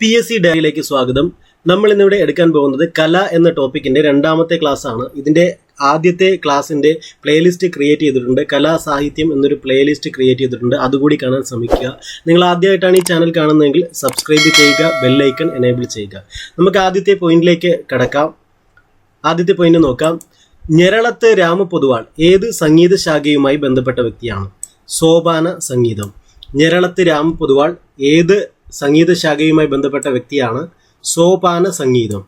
P S C ഡയറിയിലേക്ക് സ്വാഗതം. നമ്മൾ ഇന്നിവിടെ എടുക്കാൻ പോകുന്നത് കല എന്ന ടോപ്പിക്കിന്റെ രണ്ടാമത്തെ ക്ലാസ് ആണ് ഇതിന്റെ ആദ്യത്തെ ക്ലാസ്സിന്റെ പ്ലേലിസ്റ്റ് ക്രിയേറ്റ് ചെയ്തിട്ടുണ്ട്. കലാ സാഹിത്യം എന്നൊരു പ്ലേലിസ്റ്റ് ക്രിയേറ്റ് ചെയ്തിട്ടുണ്ട്. അതുകൂടി കാണാൻ ശ്രമിക്കുക. നിങ്ങൾ ആദ്യമായിട്ടാണ് ഈ ചാനൽ കാണുന്നതെങ്കിൽ സബ്സ്ക്രൈബ് ചെയ്യുക ബെല്ലൈക്കൺ എനേബിൾ ചെയ്യുക. നമുക്ക് ആദ്യത്തെ പോയിന്റിലേക്ക് കടക്കാം. ആദ്യത്തെ പോയിന്റ് നോക്കാം. ഞെരളത്ത് രാമപൊതുവാൾ ഏത് സംഗീത ശാഖയുമായി ബന്ധപ്പെട്ട വ്യക്തിയാണ്? സോപാന സംഗീതം. ഞെരളത്ത് രാമപൊതുവാൾ ഏത് സംഗീത ശാഖയുമായി ബന്ധപ്പെട്ട വ്യക്തിയാണ് സോപാന സംഗീതം.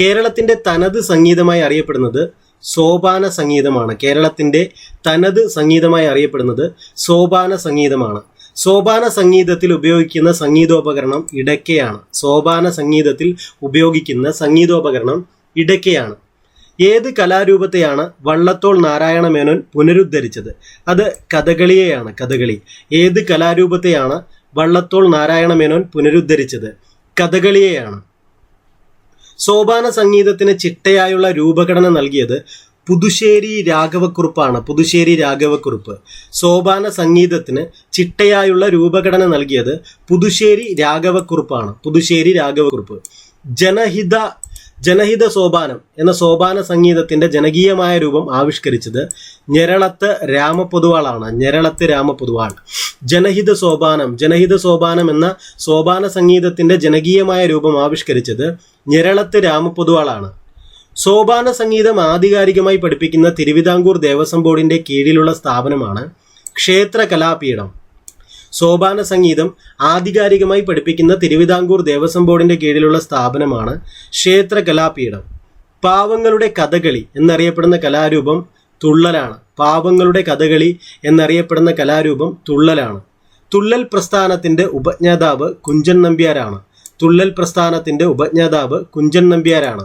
കേരളത്തിന്റെ തനത് സംഗീതമായി അറിയപ്പെടുന്നത് സോപാന സംഗീതമാണ്. കേരളത്തിന്റെ തനത് സംഗീതമായി അറിയപ്പെടുന്നത് സോപാന സംഗീതമാണ്. സോപാന സംഗീതത്തിൽ ഉപയോഗിക്കുന്ന സംഗീതോപകരണം ഇടയ്ക്കയാണ്. സോപാന സംഗീതത്തിൽ ഉപയോഗിക്കുന്ന സംഗീതോപകരണം ഇടയ്ക്കയാണ്. ഏത് കലാരൂപത്തെയാണ് വള്ളത്തോൾ നാരായണ മേനോൻ പുനരുദ്ധരിച്ചത്? അത് കഥകളിയെയാണ് കഥകളി. ഏത് കലാരൂപത്തെയാണ് വള്ളത്തോൾ നാരായണ മേനോൻ പുനരുദ്ധരിച്ചത്. കഥകളിയെയാണ്. സോപാന സംഗീതത്തിന് ചിട്ടയായുള്ള രൂപഘടന നൽകിയത് പുതുശ്ശേരി രാഘവക്കുറുപ്പാണ്. പുതുശ്ശേരി രാഘവക്കുറുപ്പ്. സോപാന സംഗീതത്തിന് ചിട്ടയായുള്ള രൂപഘടന നൽകിയത് പുതുശ്ശേരി രാഘവക്കുറുപ്പാണ്. പുതുശ്ശേരി രാഘവക്കുറുപ്പ്. ജനഹിത ജനഹിത സോപാനം എന്ന സോപാന സംഗീതത്തിന്റെ ജനകീയമായ രൂപം ആവിഷ്കരിച്ചത് ഞെരളത്ത് രാമപൊതുവാളാണ് ഞെരളത്ത് രാമപൊതുവാൾ ജനഹിത സോപാനം ജനഹിത സോപാനം എന്ന സോപാന സംഗീതത്തിന്റെ ജനകീയമായ രൂപം ആവിഷ്കരിച്ചത് ഞെരളത്ത് രാമപൊതുവാളാണ്. സോപാന സംഗീതം ആധികാരികമായി പഠിപ്പിക്കുന്ന തിരുവിതാംകൂർ ദേവസ്വം ബോർഡിന്റെ കീഴിലുള്ള സ്ഥാപനമാണ് ക്ഷേത്ര കലാപീഠം. സോപാന സംഗീതം ആധികാരികമായി പഠിപ്പിക്കുന്ന തിരുവിതാംകൂർ ദേവസ്വം ബോർഡിന്റെ കീഴിലുള്ള സ്ഥാപനമാണ് ക്ഷേത്ര കലാപീഠം. പാവങ്ങളുടെ കഥകളി എന്നറിയപ്പെടുന്ന കലാരൂപം തുള്ളലാണ്. പാവങ്ങളുടെ കഥകളി എന്നറിയപ്പെടുന്ന കലാരൂപം തുള്ളലാണ്. തുള്ളൽ പ്രസ്ഥാനത്തിന്റെ ഉപജ്ഞാതാവ് കുഞ്ചൻ നമ്പ്യാരാണ്. തുള്ളൽ പ്രസ്ഥാനത്തിന്റെ ഉപജ്ഞാതാവ് കുഞ്ചൻ നമ്പ്യാരാണ്.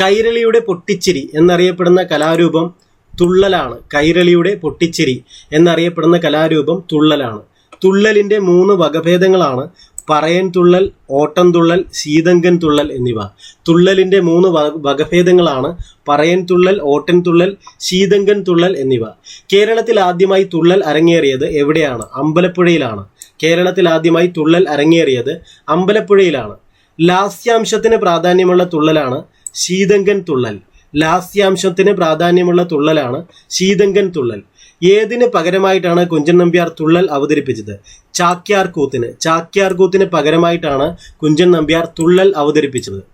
കൈരളിയുടെ പൊട്ടിച്ചിരി എന്നറിയപ്പെടുന്ന കലാരൂപം തുള്ളലാണ്. കൈരളിയുടെ പൊട്ടിച്ചിരി എന്നറിയപ്പെടുന്ന കലാരൂപം തുള്ളലാണ്. തുള്ളലിന്റെ മൂന്ന് വകഭേദങ്ങളാണ് പറയൻ തുള്ളൽ ഓട്ടം തുള്ളൽ ശീതങ്കൻ തുള്ളൽ എന്നിവ. തുള്ളലിന്റെ മൂന്ന് വകഭേദങ്ങളാണ് പറയൻ തുള്ളൽ ഓട്ടൻ തുള്ളൽ ശീതങ്കൻ തുള്ളൽ എന്നിവ. കേരളത്തിൽ ആദ്യമായി തുള്ളൽ അരങ്ങേറിയത് എവിടെയാണ്? അമ്പലപ്പുഴയിലാണ്. കേരളത്തിൽ ആദ്യമായി തുള്ളൽ അരങ്ങേറിയത് അമ്പലപ്പുഴയിലാണ്. ലാസ്യാംശത്തിന് പ്രാധാന്യമുള്ള തുള്ളലാണ് ശീതങ്കൻ തുള്ളൽ. ലാസ്യാംശത്തിന് പ്രാധാന്യമുള്ള തുള്ളലാണ് ശീതങ്കൻ തുള്ളൽ. ഏതിന് പകരമായിട്ടാണ് കുഞ്ചൻ നമ്പ്യാർ തുള്ളൽ അവതരിപ്പിച്ചത്? ചാക്യാർ കൂത്തിന്. ചാക്യാർ കൂത്തിന് പകരമായിട്ടാണ് കുഞ്ചൻ നമ്പ്യാർ തുള്ളൽ അവതരിപ്പിച്ചത്.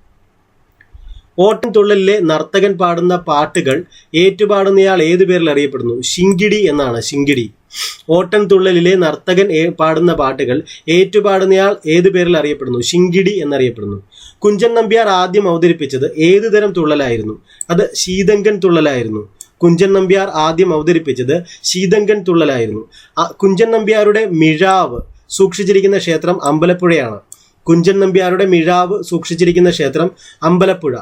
ഓട്ടൻ തുള്ളലിലെ നർത്തകൻ പാടുന്ന പാട്ടുകൾ ഏറ്റുപാടുന്നയാൾ ഏതു പേരിൽ അറിയപ്പെടുന്നു? ശിങ്കിടി എന്നാണ്. ശിങ്കിടി. ഓട്ടൻ തുള്ളലിലെ നർത്തകൻ പാടുന്ന പാട്ടുകൾ ഏറ്റുപാടുന്നയാൾ ഏതു പേരിൽ അറിയപ്പെടുന്നു? ശിങ്കിടി എന്നറിയപ്പെടുന്നു. കുഞ്ചൻ നമ്പ്യാർ ആദ്യം അവതരിപ്പിച്ചത് ഏതു തരം തുള്ളലായിരുന്നു? അത് ശീതങ്കൻ തുള്ളലായിരുന്നു. കുഞ്ചൻ നമ്പ്യാർ ആദ്യം അവതരിപ്പിച്ചത് ശീതങ്കൻ തുള്ളലായിരുന്നു. കുഞ്ചൻ നമ്പ്യാരുടെ മിഴാവ് സൂക്ഷിച്ചിരിക്കുന്ന ക്ഷേത്രം അമ്പലപ്പുഴയാണ്. കുഞ്ചൻ നമ്പ്യാരുടെ മിഴാവ് സൂക്ഷിച്ചിരിക്കുന്ന ക്ഷേത്രം അമ്പലപ്പുഴ.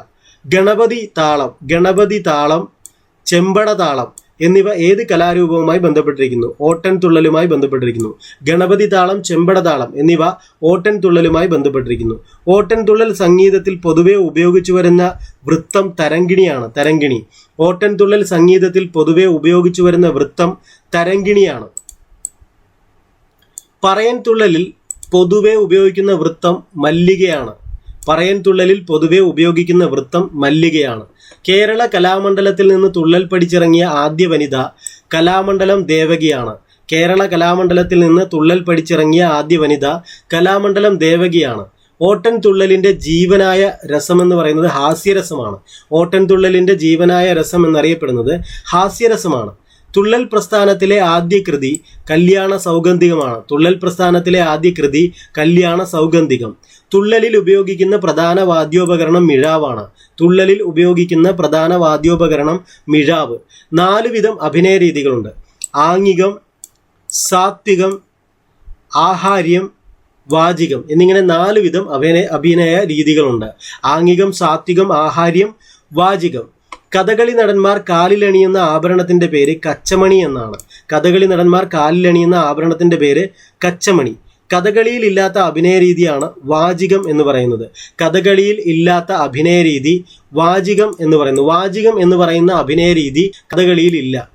ഗണപതി താളം ഗണപതി താളം ചെമ്പട താളം എന്നിവ ഏത് കലാരൂപവുമായി ബന്ധപ്പെട്ടിരിക്കുന്നു? ഓട്ടൻ തുള്ളലുമായി ബന്ധപ്പെട്ടിരിക്കുന്നു. ഗണപതി താളം ചെമ്പട താളം എന്നിവ ഓട്ടൻ തുള്ളലുമായി ബന്ധപ്പെട്ടിരിക്കുന്നു. ഓട്ടൻ തുള്ളൽ സംഗീതത്തിൽ പൊതുവെ ഉപയോഗിച്ചു വരുന്ന വൃത്തം തരങ്കിണിയാണ് തരങ്കിണി ഓട്ടൻ തുള്ളൽ സംഗീതത്തിൽ പൊതുവെ ഉപയോഗിച്ചു വരുന്ന വൃത്തം തരങ്കിണിയാണ് പറയൻ തുള്ളലിൽ പൊതുവെ ഉപയോഗിക്കുന്ന വൃത്തം മല്ലികയാണ്. പറയൻ തുള്ളലിൽ പൊതുവെ ഉപയോഗിക്കുന്ന വൃത്തം മല്ലികയാണ്. കേരള കലാമണ്ഡലത്തിൽ നിന്ന് തുള്ളൽ പഠിച്ചിറങ്ങിയ ആദ്യ വനിത കലാമണ്ഡലം ദേവകിയാണ്. കേരള കലാമണ്ഡലത്തിൽ നിന്ന് തുള്ളൽ പഠിച്ചിറങ്ങിയ ആദ്യ വനിത കലാമണ്ഡലം ദേവകിയാണ്. ഓട്ടൻ തുള്ളലിന്റെ ജീവനായ രസം എന്ന് പറയുന്നത് ഹാസ്യരസമാണ്. ഓട്ടൻ തുള്ളലിന്റെ ജീവനായ രസം എന്നറിയപ്പെടുന്നത് ഹാസ്യരസമാണ്. തുള്ളൽ പ്രസ്ഥാനത്തിലെ ആദ്യ കൃതി കല്യാണ സൗഗന്ധികമാണ്. തുള്ളൽ പ്രസ്ഥാനത്തിലെ ആദ്യ കൃതി കല്യാണ സൗഗന്ധികം. തുള്ളലിൽ ഉപയോഗിക്കുന്ന പ്രധാന വാദ്യോപകരണം മിഴാവാണ്. തുള്ളലിൽ ഉപയോഗിക്കുന്ന പ്രധാന വാദ്യോപകരണം മിഴാവ്. നാല് വിധം അഭിനയ രീതികളുണ്ട്. ആംഗികം സാത്വികം ആഹാര്യം വാചികം എന്നിങ്ങനെ നാല് വിധം അഭിനയ അഭിനയ രീതികളുണ്ട്. ആംഗികം സാത്വികം ആഹാര്യം വാചികം. കഥകളി നടന്മാർ കാലിലണിയുന്ന ആഭരണത്തിന്റെ പേര് കച്ചമണി എന്നാണ്. കഥകളി നടന്മാർ കാലിലണിയുന്ന ആഭരണത്തിന്റെ പേര് കച്ചമണി. കഥകളിയിൽ ഇല്ലാത്ത അഭിനയ രീതിയാണ് വാചികം എന്ന് പറയുന്നത്. കഥകളിയിൽ ഇല്ലാത്ത അഭിനയ രീതി വാചികം എന്ന് പറയുന്നു. വാചികം എന്ന് പറയുന്ന അഭിനയ രീതി കഥകളിയിൽ ഇല്ല.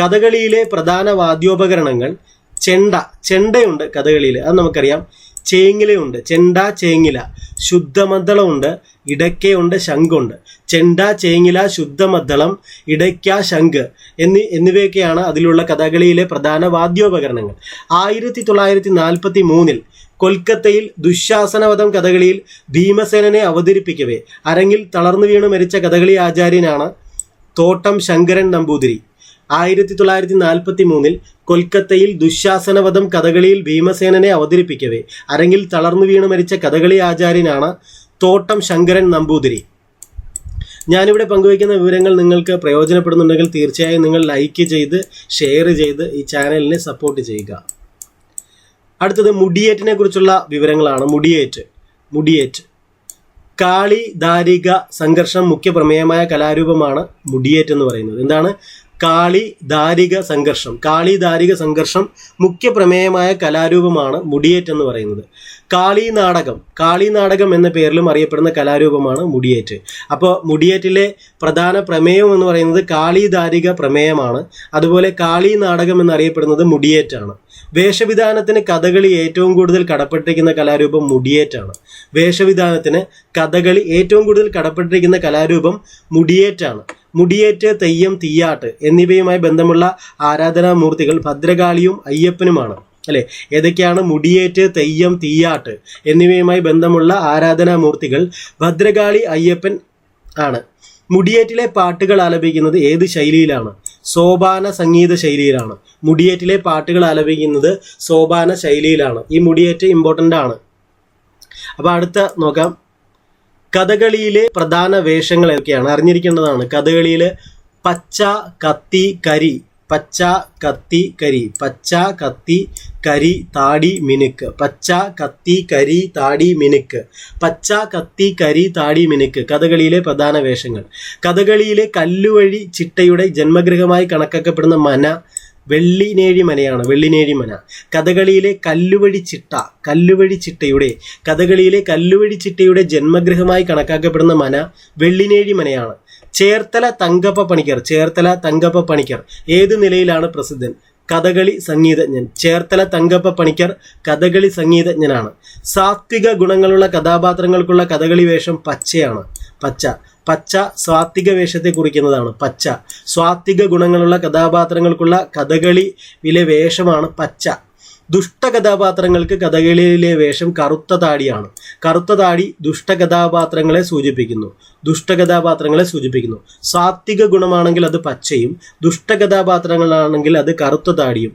കഥകളിയിലെ പ്രധാന വാദ്യോപകരണങ്ങൾ ചെണ്ട. ചെണ്ടയുണ്ട് കഥകളിയിൽ. അത് നമുക്കറിയാം. ചേങ്ങിലയുണ്ട്. ചെണ്ട ചേങ്ങില. ശുദ്ധമദ്ദളമുണ്ട് ഇടയ്ക്കയുണ്ട് ശംഖുണ്ട്. ചെണ്ട ചേങ്ങില ശുദ്ധമദ്ദളം ഇടയ്ക്ക ശംഖ് എന്നീ എന്നിവയൊക്കെയാണ് അതിലുള്ള കഥകളിയിലെ പ്രധാന വാദ്യോപകരണങ്ങൾ. ആയിരത്തി തൊള്ളായിരത്തി നാൽപ്പത്തി മൂന്നിൽ കൊൽക്കത്തയിൽ ദുശാസനവധം കഥകളിയിൽ ഭീമസേനനെ അവതരിപ്പിക്കവേ. അരങ്ങിൽ തളർന്നു വീണു മരിച്ച കഥകളി ആചാര്യനാണ് തോട്ടം ശങ്കരൻ നമ്പൂതിരി. ആയിരത്തി തൊള്ളായിരത്തി നാൽപ്പത്തി മൂന്നിൽ കൊൽക്കത്തയിൽ ദുശാസനവധം കഥകളിയിൽ ഭീമസേനനെ അവതരിപ്പിക്കവേ. അരങ്ങിൽ തളർന്നു വീണു മരിച്ച കഥകളി ആചാര്യനാണ് തോട്ടം ശങ്കരൻ നമ്പൂതിരി. ഞാനിവിടെ പങ്കുവയ്ക്കുന്ന വിവരങ്ങൾ നിങ്ങൾക്ക് പ്രയോജനപ്പെടുന്നുണ്ടെങ്കിൽ തീർച്ചയായും നിങ്ങൾ ലൈക്ക് ചെയ്ത് ഷെയർ ചെയ്ത് ഈ ചാനലിനെ സപ്പോർട്ട് ചെയ്യുക. അടുത്തത് മുടിയേറ്റിനെ കുറിച്ചുള്ള വിവരങ്ങളാണ്. മുടിയേറ്റ് മുടിയേറ്റ്. കാളി ദാരിക സംഘർഷം മുഖ്യ പ്രമേയമായ കലാരൂപമാണ് മുടിയേറ്റ് എന്ന് പറയുന്നത്. എന്താണ്? കാളി ദാരിക സംഘർഷം. കാളി ദാരിക സംഘർഷം മുഖ്യ പ്രമേയമായ കലാരൂപമാണ് മുടിയേറ്റ് എന്ന് പറയുന്നത്. കാളി നാടകം. കാളി നാടകം എന്ന പേരിലും അറിയപ്പെടുന്ന കലാരൂപമാണ് മുടിയേറ്റ്. അപ്പോൾ മുടിയേറ്റിലെ പ്രധാന പ്രമേയം എന്ന് പറയുന്നത് കാളി ദാരിക പ്രമേയമാണ്. അതുപോലെ കാളി നാടകം എന്നറിയപ്പെടുന്നത് മുടിയേറ്റാണ്. വേഷവിധാനത്തിന് കഥകളി ഏറ്റവും കൂടുതൽ കടപ്പെട്ടിരിക്കുന്ന കലാരൂപം മുടിയേറ്റാണ്. വേഷവിധാനത്തിന് കഥകളി ഏറ്റവും കൂടുതൽ കടപ്പെട്ടിരിക്കുന്ന കലാരൂപം മുടിയേറ്റാണ്. മുടിയേറ്റ് തെയ്യം തീയാട്ട് എന്നിവയുമായി ബന്ധമുള്ള ആരാധനാമൂർത്തികൾ ഭദ്രകാളിയും അയ്യപ്പനുമാണ്. അല്ലെ? ഏതൊക്കെയാണ്? മുടിയേറ്റ് തെയ്യം തീയാട്ട് എന്നിവയുമായി ബന്ധമുള്ള ആരാധനാമൂർത്തികൾ ഭദ്രകാളി അയ്യപ്പൻ ആണ്. മുടിയേറ്റിലെ പാട്ടുകൾ ആലപിക്കുന്നത് ഏത് ശൈലിയിലാണ്? സോപാന സംഗീത ശൈലിയിലാണ്. മുടിയേറ്റിലെ പാട്ടുകൾ ആലപിക്കുന്നത് സോപാന ശൈലിയിലാണ്. ഈ മുടിയേറ്റ് ഇമ്പോർട്ടന്റ് ആണ്. അപ്പോൾ അടുത്ത നോക്കാം. കഥകളിയിലെ പ്രധാന വേഷങ്ങൾ ഏതൊക്കെയാണ് അറിഞ്ഞിരിക്കേണ്ടതാണ്. കഥകളിയിലെ പച്ച കത്തി കരി പച്ച കത്തി കരി പച്ച കത്തി കരി താടി മിനുക്ക് പച്ച കത്തി കരി താടി മിനുക്ക് പച്ച കത്തി കരി താടി മിനുക്ക്. കഥകളിയിലെ പ്രധാന വേഷങ്ങൾ. കഥകളിയിലെ കല്ലുവഴി ചിട്ടയുടെ ജന്മഗൃഹമായി കണക്കാക്കപ്പെടുന്ന മന വെള്ളിനേഴി മനയാണ് വെള്ളിനേഴി മന. കഥകളിയിലെ കല്ലുവഴി ചിട്ട കല്ലുവഴി ചിട്ടയുടെ കഥകളിയിലെ കല്ലുവഴി ചിട്ടയുടെ ജന്മഗൃഹമായി കണക്കാക്കപ്പെടുന്ന മന വെള്ളിനേഴി മനയാണ് ചേർത്തല തങ്കപ്പ പണിക്കർ ചേർത്തല തങ്കപ്പ പണിക്കർ. ഏത് നിലയിലാണ് പ്രസിദ്ധൻ? കഥകളി സംഗീതജ്ഞൻ. ചേർത്തല തങ്കപ്പ പണിക്കർ കഥകളി സംഗീതജ്ഞനാണ്. സാത്വിക ഗുണങ്ങളുള്ള കഥാപാത്രങ്ങൾക്കുള്ള കഥകളി വേഷം പച്ചയാണ്. പച്ച. പച്ച സ്വാത്വിക വേഷത്തെ കുറിക്കുന്നതാണ് പച്ച. സ്വാത്വിക ഗുണങ്ങളുള്ള കഥാപാത്രങ്ങൾക്കുള്ള കഥകളിയിലെ വേഷമാണ് പച്ച. ദുഷ്ട കഥാപാത്രങ്ങൾക്ക് കഥകളിയിലെ വേഷം കറുത്ത താടിയാണ്. കറുത്ത താടി ദുഷ്ടകഥാപാത്രങ്ങളെ സൂചിപ്പിക്കുന്നു. ദുഷ്ടകഥാപാത്രങ്ങളെ സൂചിപ്പിക്കുന്നു. സാത്വിക ഗുണമാണെങ്കിൽ അത് പച്ചയും ദുഷ്ടകഥാപാത്രങ്ങളാണെങ്കിൽ അത് കറുത്ത താടിയും.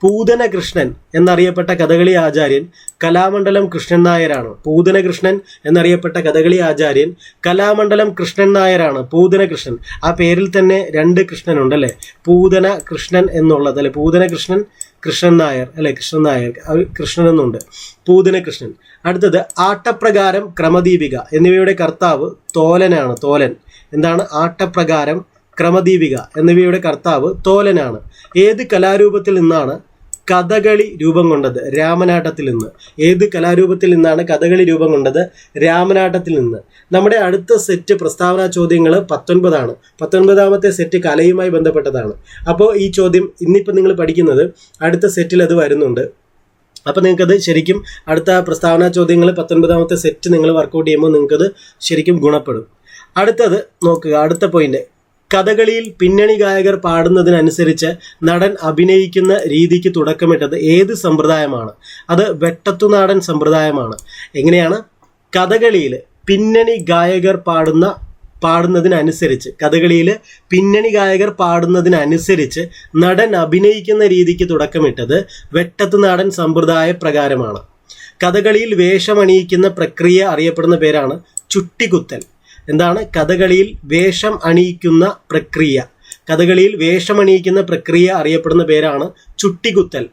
പൂതന കൃഷ്ണൻ എന്നറിയപ്പെട്ട കഥകളി ആചാര്യൻ കലാമണ്ഡലം കൃഷ്ണൻ നായരാണ്. പൂതന കൃഷ്ണൻ എന്നറിയപ്പെട്ട കഥകളി ആചാര്യൻ കലാമണ്ഡലം കൃഷ്ണൻ നായരാണ്. പൂതന കൃഷ്ണൻ ആ പേരിൽ തന്നെ രണ്ട് കൃഷ്ണൻ അല്ലേ? പൂതന കൃഷ്ണൻ എന്നുള്ളത് അല്ലെ? പൂതന കൃഷ്ണൻ കൃഷ്ണൻ നായർ അല്ലെ? കൃഷ്ണൻ നായർ. കൃഷ്ണൻ എന്നുണ്ട്. പൂതന കൃഷ്ണൻ. അടുത്തത് ആട്ടപ്രകാരം ക്രമദീപിക. എന്നിവയുടെ കർത്താവ് തോലനാണ് തോലൻ. എന്താണ് ആട്ടപ്രകാരം ക്രമദീപിക? എന്നിവയുടെ കർത്താവ് തോലനാണ്. ഏത് കലാരൂപത്തിൽ നിന്നാണ് കഥകളി രൂപം കൊണ്ടത് രാമനാട്ടത്തിൽ നിന്ന്. ഏത് കലാരൂപത്തിൽ നിന്നാണ് കഥകളി രൂപം കൊണ്ടത്? രാമനാട്ടത്തിൽ നിന്ന്. നമ്മുടെ അടുത്ത സെറ്റ് പ്രസ്താവന ചോദ്യങ്ങൾ പത്തൊൻപതാണ്. പത്തൊൻപതാമത്തെ സെറ്റ് കലയുമായി ബന്ധപ്പെട്ടതാണ്. അപ്പോൾ ഈ ചോദ്യം ഇന്നിപ്പോൾ നിങ്ങൾ പഠിക്കുന്നത് അടുത്ത സെറ്റിൽ അത് വരുന്നുണ്ട്. അപ്പോൾ നിങ്ങൾക്കത് ശരിക്കും അടുത്ത പ്രസ്താവന ചോദ്യങ്ങൾ പത്തൊൻപതാമത്തെ സെറ്റ് നിങ്ങൾ വർക്കൗട്ട് ചെയ്യുമ്പോൾ നിങ്ങൾക്കത് ശരിക്കും ഗുണപ്പെടും. അടുത്തത് നോക്കുക. അടുത്ത പോയിന്റ് കഥകളിയിൽ പിന്നണി ഗായകർ പാടുന്നതിനനുസരിച്ച് നടൻ അഭിനയിക്കുന്ന രീതിക്ക് തുടക്കമിട്ടത് ഏത് സമ്പ്രദായമാണ്? അത് വെട്ടത്തുനാടൻ സമ്പ്രദായമാണ്. എങ്ങനെയാണ്? കഥകളിയിൽ പിന്നണി ഗായകർ പാടുന്ന പാടുന്നതിനനുസരിച്ച് കഥകളിയിൽ പിന്നണി ഗായകർ പാടുന്നതിനനുസരിച്ച് നടൻ അഭിനയിക്കുന്ന രീതിക്ക് തുടക്കമിട്ടത് വെട്ടത്തുനാടൻ സമ്പ്രദായ പ്രകാരമാണ്. കഥകളിയിൽ വേഷമണിയിക്കുന്ന പ്രക്രിയ അറിയപ്പെടുന്ന പേരാണ് ചുട്ടികുത്തൽ എന്താണ്? കഥകളിയിൽ വേഷം അണിയിക്കുന്ന പ്രക്രിയ. കഥകളിയിൽ വേഷം അണിയിക്കുന്ന പ്രക്രിയ അറിയപ്പെടുന്ന പേരാണ് ചുട്ടികുത്തൽ.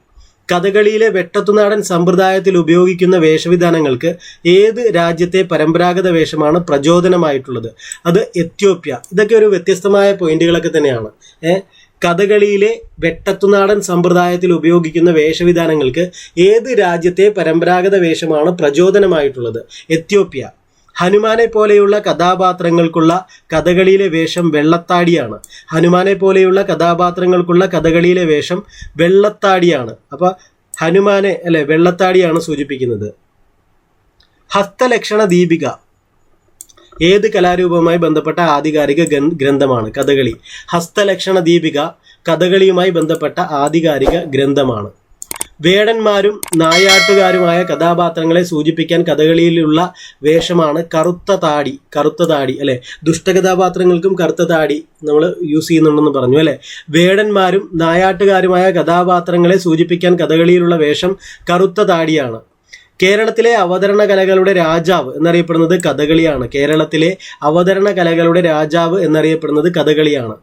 കഥകളിയിലെ വെട്ടത്തുനാടൻ സമ്പ്രദായത്തിൽ ഉപയോഗിക്കുന്ന വേഷവിധാനങ്ങൾക്ക് ഏത് രാജ്യത്തെ പരമ്പരാഗത വേഷമാണ് പ്രചോദനമായിട്ടുള്ളത്? അത് എത്യോപ്യ. ഇതൊക്കെ ഒരു വ്യത്യസ്തമായ പോയിന്റുകളൊക്കെ തന്നെയാണ്. കഥകളിയിലെ വെട്ടത്തുനാടൻ സമ്പ്രദായത്തിൽ ഉപയോഗിക്കുന്ന വേഷവിധാനങ്ങൾക്ക് ഏത് രാജ്യത്തെ പരമ്പരാഗത വേഷമാണ് പ്രചോദനമായിട്ടുള്ളത്? എത്യോപ്യ. ഹനുമാനെ പോലെയുള്ള കഥാപാത്രങ്ങൾക്കുള്ള കഥകളിയിലെ വേഷം വെള്ളത്താടിയാണ്. ഹനുമാനെ പോലെയുള്ള കഥാപാത്രങ്ങൾക്കുള്ള കഥകളിയിലെ വേഷം വെള്ളത്താടിയാണ്. അപ്പോൾ ഹനുമാനെ അല്ലെ വെള്ളത്താടിയാണ് സൂചിപ്പിക്കുന്നത്. ഹസ്തലക്ഷണ ദീപിക ഏത് കലാരൂപവുമായി ബന്ധപ്പെട്ട ആധികാരിക ഗ്രന്ഥമാണ് കഥകളി. ഹസ്തലക്ഷണ ദീപിക കഥകളിയുമായി ബന്ധപ്പെട്ട ആധികാരിക ഗ്രന്ഥമാണ്. വേടന്മാരും നായാട്ടുകാരുമായ കഥാപാത്രങ്ങളെ സൂചിപ്പിക്കാൻ കഥകളിയിലുള്ള വേഷമാണ് കറുത്ത താടി കറുത്ത താടി അല്ലെ? ദുഷ്ടകഥാപാത്രങ്ങൾക്കും കറുത്ത താടി നമ്മൾ യൂസ് ചെയ്യുന്നുണ്ടെന്ന് പറഞ്ഞു അല്ലെ? വേടന്മാരും നായാട്ടുകാരുമായ കഥാപാത്രങ്ങളെ സൂചിപ്പിക്കാൻ കഥകളിയിലുള്ള വേഷം കറുത്ത താടിയാണ്. കേരളത്തിലെ അവതരണ കലകളുടെ രാജാവ് എന്നറിയപ്പെടുന്നത് കഥകളിയാണ്. കേരളത്തിലെ അവതരണ കലകളുടെ രാജാവ് എന്നറിയപ്പെടുന്നത് കഥകളിയാണ്.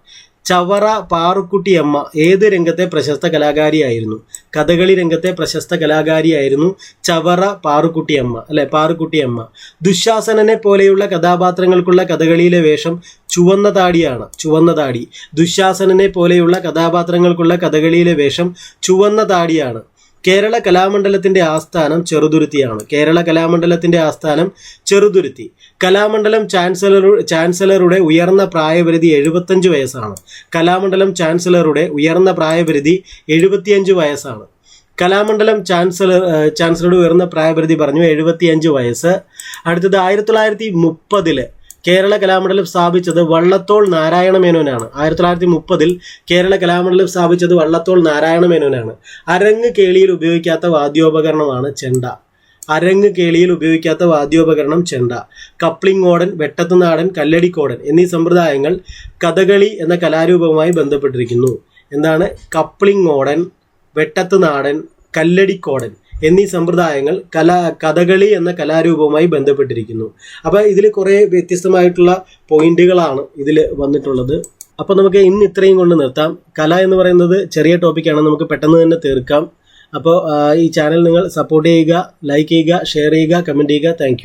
ചവറ പാറുക്കുട്ടിയമ്മ ഏത് രംഗത്തെ പ്രശസ്ത കലാകാരിയായിരുന്നു? കഥകളി രംഗത്തെ പ്രശസ്ത കലാകാരിയായിരുന്നു ചവറ പാറുക്കുട്ടിയമ്മ അല്ലെ? പാറുക്കുട്ടിയമ്മ. ദുശാസനനെ പോലെയുള്ള കഥാപാത്രങ്ങൾക്കുള്ള കഥകളിയിലെ വേഷം ചുവന്ന താടിയാണ് ചുവന്ന താടി. ദുശാസനനെ പോലെയുള്ള കഥാപാത്രങ്ങൾക്കുള്ള കഥകളിയിലെ വേഷം ചുവന്ന താടിയാണ്. കേരള കലാമണ്ഡലത്തിന്റെ ആസ്ഥാനം ചെറുതുരുത്തിയാണ്. കേരള കലാമണ്ഡലത്തിന്റെ ആസ്ഥാനം ചെറുതുരുത്തി. കലാമണ്ഡലം ചാൻസലർ ചാൻസലറുടെ ഉയർന്ന പ്രായപരിധി എഴുപത്തഞ്ച് വയസ്സാണ്. കലാമണ്ഡലം ചാൻസലറുടെ ഉയർന്ന പ്രായപരിധി എഴുപത്തിയഞ്ച് വയസ്സാണ്. കലാമണ്ഡലം ചാൻസലർ ചാൻസലറുടെ ഉയർന്ന പ്രായപരിധി പറഞ്ഞു എഴുപത്തിയഞ്ച് വയസ്സ്. അടുത്തത് ആയിരത്തി തൊള്ളായിരത്തി മുപ്പതിൽ കേരള കലാമണ്ഡലം സ്ഥാപിച്ചത് വള്ളത്തോൾ നാരായണ മേനോനാണ്. ആയിരത്തി തൊള്ളായിരത്തി മുപ്പതിൽ കേരള കലാമണ്ഡലം സ്ഥാപിച്ചത് വള്ളത്തോൾ നാരായണ മേനോനാണ്. അരങ്ങ് കേളിയിൽ ഉപയോഗിക്കാത്ത വാദ്യോപകരണമാണ് ചെണ്ട. അരങ്ങ് കേളിയിൽ ഉപയോഗിക്കാത്ത വാദ്യോപകരണം ചെണ്ട. കപ്ലിംഗ് ഓടൻ വെട്ടത്തുനാടൻ കല്ലടിക്കോടൻ എന്നീ സമ്പ്രദായങ്ങൾ കഥകളി എന്ന കലാരൂപവുമായി ബന്ധപ്പെട്ടിരിക്കുന്നു. എന്താണ്? കപ്ലിംഗ് ഓടൻ വെട്ടത്തുനാടൻ കല്ലടിക്കോടൻ എന്നീ സമ്പ്രദായങ്ങൾ കലാ കഥകളി എന്ന കലാരൂപവുമായി ബന്ധപ്പെട്ടിരിക്കുന്നു. അപ്പോൾ ഇതിൽ കുറേ വ്യത്യസ്തമായിട്ടുള്ള പോയിന്റുകളാണ് ഇതിൽ വന്നിട്ടുള്ളത്. അപ്പോൾ നമുക്ക് ഇന്ന് ഇത്രയും കൊണ്ട് നിർത്താം. കല എന്ന് പറയുന്നത് ചെറിയ ടോപ്പിക്കാണ് നമുക്ക് പെട്ടെന്ന് തന്നെ തീർക്കാം. അപ്പോൾ ഈ ചാനൽ നിങ്ങൾ സപ്പോർട്ട് ചെയ്യുക ലൈക്ക് ചെയ്യുക ഷെയർ ചെയ്യുക കമന്റ് ചെയ്യുക. താങ്ക്